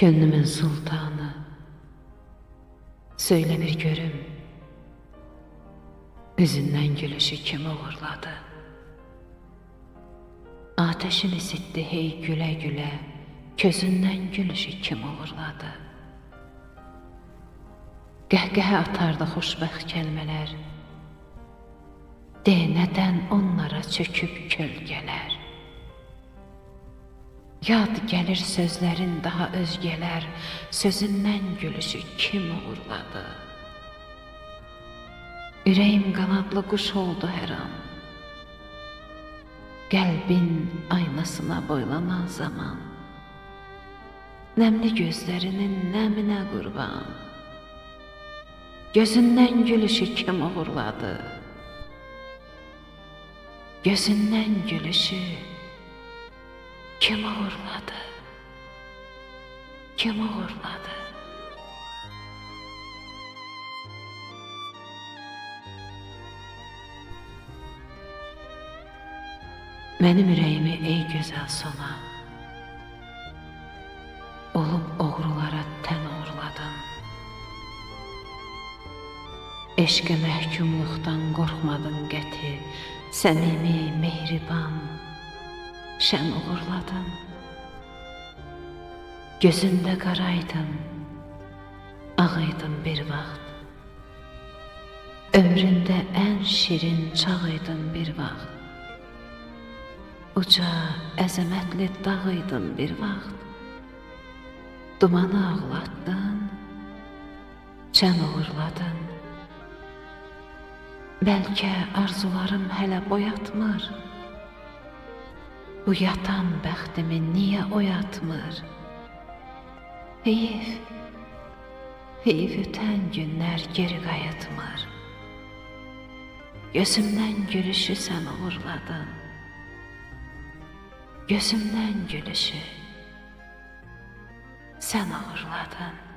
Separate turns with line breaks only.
Könlümün sultanı. Söyle bir görüm. Üzünden gülüşü kim uğurladı? Ateşin isitti hey güle güle. Közünden gülüşü kim uğurladı? Qəhqəhə atardı xoşbəxt kəlmələr. De nədən onlara çöküb kölgələr. Yad gəlir sözlərin daha özgələr, sözündən gülüşü kim uğurladı? Ürəyim qanadlı quş oldu hər an. Qəlbin aynasına boylanan zaman. Nəmli gözlərinin nəminə qurban. Gözündən gülüşü kim uğurladı? Gözündən gülüşü kim uğurladı? Kim uğurladı? Mənim ürəyimi ey gözəl sona Olub oğrulara tən uğurladın Eşqə məhkumluqdan qorxmadın qəti Səmimi, mehriban Şən uğurladın Gözündə qaraydın Ağıydın bir vaxt Ömründə ən şirin çağ idin bir vaxt Uca, əzəmətli dağ idin bir vaxt. Dumanı ağlatdın, çən uğurladın. Bəlkə arzularım hələ boyatmır. Bu yatan bəxtimi niyə oyatmır? Heyif, heyif ötən günlər geri qayıtmır. Gözümdən gülüşü sən uğurladın. Gözümdən gülüşü sən uğurladın.